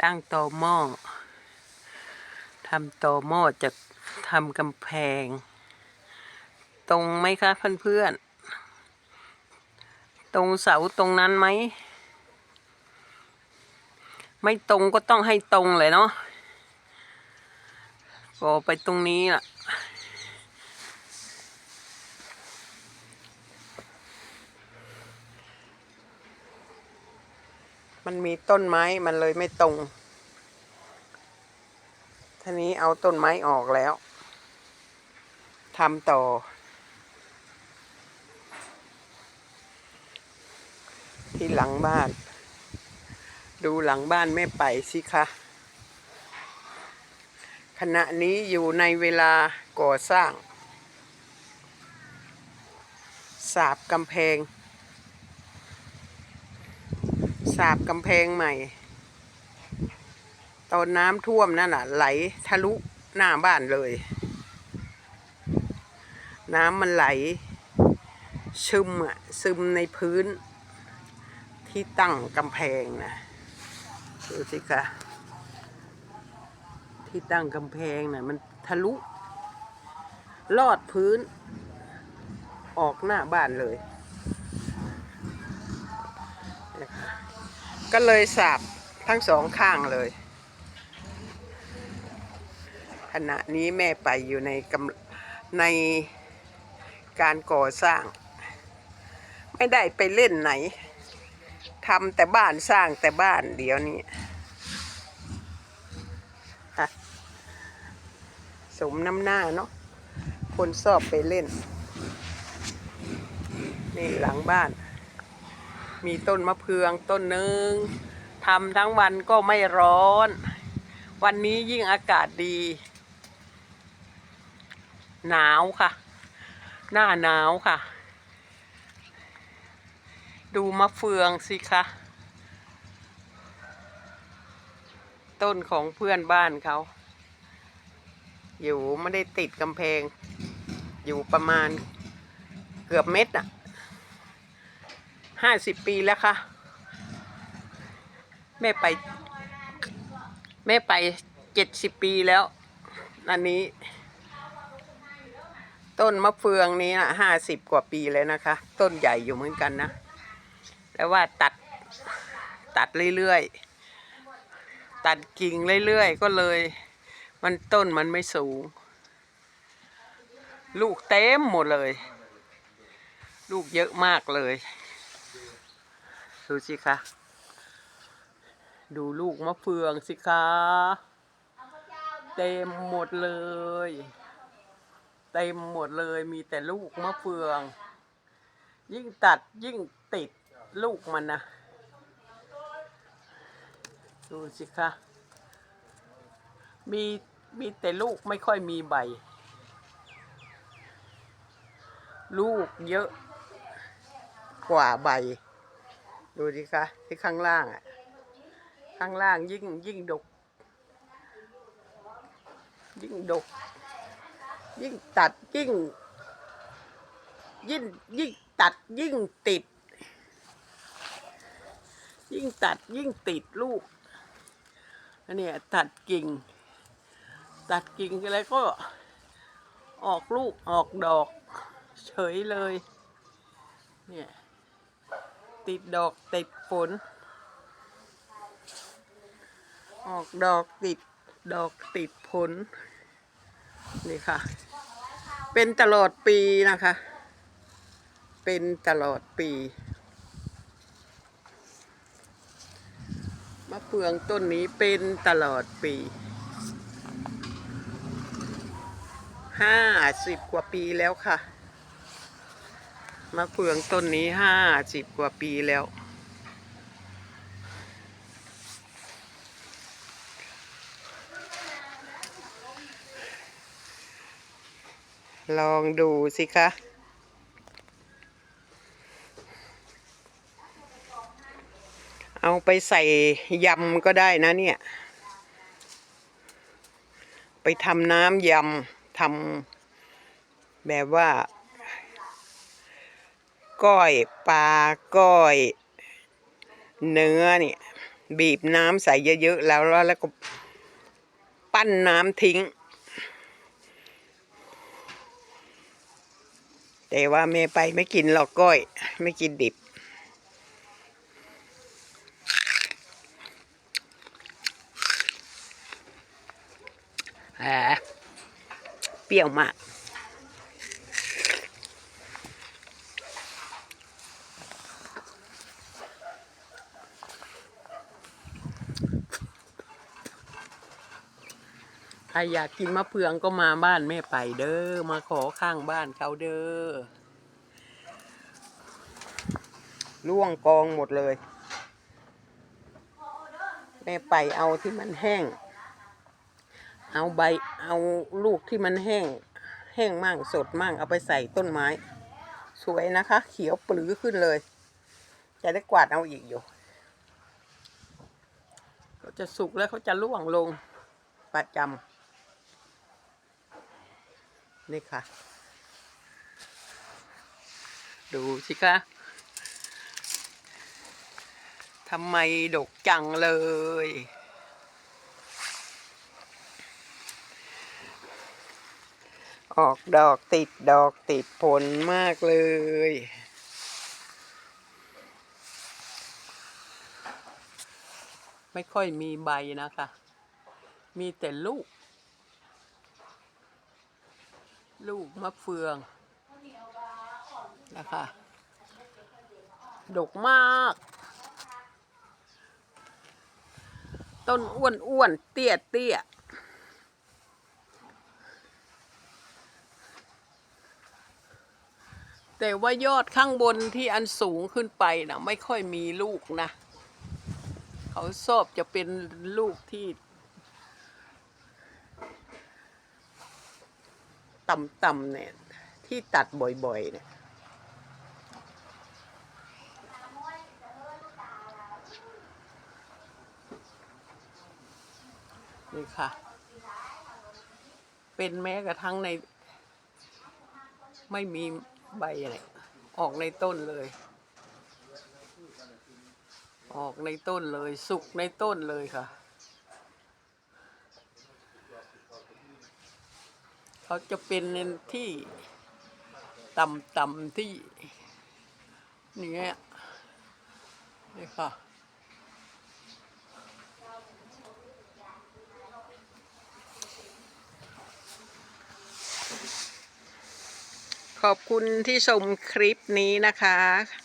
ตั้งโตอหม้อทำโตอหม้อจะทำกำแพง ตรงไหมคะเพื่อนๆตรงเสาตรงนั้นไหม ไม่ตรงก็ต้องให้ตรงเลยเนาะก็ไปตรงนี้ล่ะ มันมีต้นไม้มันเลยไม่ตรงทีนี้เอาต้นไม้ออกแล้วทำต่อ ที่หลังบ้าน ดูหลังบ้านไม่ไปสิคะขณะนี้อยู่ในเวลาก่อสร้าง สาบกำแพง สาบกำแพงใหม่ ตอนน้ำท่วมนั่นน่ะ ไหลทะลุหน้าบ้านเลย น้ำมันไหลซึมอะซึมในพื้น ที่ตั้งกำแพงนะดูสิคะที่ตั้งกำแพงน่ะมันทะลุ ลอดพื้น ออกหน้าบ้านเลย ก็เลยสาบทั้งสองข้างเลย ขณะนี้แม่ไปอยู่ในกำในการก่อสร้าง ไม่ได้ไปเล่นไหนทำแต่บ้านสร้างแต่บ้านเดี๋ยวนี้อะสมน้ำหน้าเนาะคนชอบไปเล่น นี่หลังบ้าน มีต้นมะเพืองต้นหนึ่งทำทั้งวันก็ไม่ร้อน วันนี้ยิ่งอากาศดี หนาวค่ะ หน้าหนาวค่ะ ดูมะเฟืองสิคะต้นของเพื่อนบ้านเขา อยู่ไม่ได้ติดกำแพง อยู่ประมาณเกือบเม็ดอะ ห้าสิบปีแล้วค่ะ แม่ไป แม่ไปเจ็ดสิบปีแล้ว อันนี้ ต้นมะเฟืองนี้นะห้าสิบกว่าปีเลยนะคะ ต้นใหญ่อยู่เหมือนกันนะ แต่ว่าตัดตัดเรื่อยๆ ตัดกิ่งเรื่อยๆ ก็เลย มันต้นมันไม่สูง ลูกเต็มหมดเลย ลูกเยอะมากเลย ดูสิคะ ดูลูกมะเฟืองสิคะ เต็มหมดเลย เต็มหมดเลยมีแต่ลูกมะเฟือง ยิ่งตัดยิ่งติดลูกมันนะ ดูสิคะ มีมีแต่ลูกไม่ค่อยมีใบ ลูกเยอะกว่าใบ ดูดิคะที่ข้างล่างอะ ข้างล่างยิ่งยิ่งดก ยิ่งดก ยิ่งตัดยิ่ง ยิ่งยิ่งตัดยิ่งติด ยิ่งตัดยิ่งติดลูกอันนี้ตัดกิ่ง ตัดกิ่งอะไรก็ออกลูกออกดอก เฉยเลย เนี่ย ติดดอกติดผล ออกดอกติดดอกติดผล นี่ค่ะ เป็นตลอดปีนะคะ เป็นตลอดปี มะเฟืองต้นนี้เป็นตลอดปีห้าสิบกว่าปีแล้วค่ะ มะเฟืองต้นนี้ห้าสิบกว่าปีแล้ว ลองดูสิคะเอาไปใส่ยำก็ได้นะเนี่ย ไปทำน้ำยำทำแบบว่า ก้อย ปลาก้อย เนื้อเนี่ยบีบน้ำใส่เยอะๆแล้วแล้วแล้วก็ปั้นน้ำทิ้ง แต่ว่าแม่ไปไม่กินหรอกก้อย ไม่กินดิบแหมเปรี้ยวมาก ใครอยากกินมะเฟืองก็มาบ้านแม่ไปเด้อ มาขอข้างบ้านเขาเด้อล่วงกองหมดเลย แม่ไปเอาที่มันแห้ง เอาใบเอาลูกที่มันแห้ง แห้งมั่งสดมั่งเอาไปใส่ต้นไม้ สวยนะคะ เขียวปลือขึ้นเลย จะได้กวาดเอาอีกอยู่เขาจะสุกแล้วเขาจะร่วงลงประจำ นี่ค่ะ ดูสิคะทำไมดกจังเลย ออกดอกติดดอกติดผลมากเลย ไม่ค่อยมีใบนะคะ มีแต่ลูก ลูกมะเฟืองนะคะ ดกมาก ต้นอ้วนอ้วนๆเตี้ยเตี้ยแต่ว่ายอดข้างบนที่อันสูงขึ้นไปนะไม่ค่อยมีลูกนะ เขาชอบจะเป็นลูกที่ ต่ำๆเนี่ย ที่ตัดบ่อยๆ เนี่ย นี่ค่ะ เป็นแม้กระทั่งใน ไม่มีใบอะไรออกในต้นเลย ออกในต้นเลย สุกในต้นเลยค่ะ เขาจะเป็นในที่ต่ำๆที่เนี้ยนี่ค่ะขอบคุณที่ชมคลิปนี้นะคะ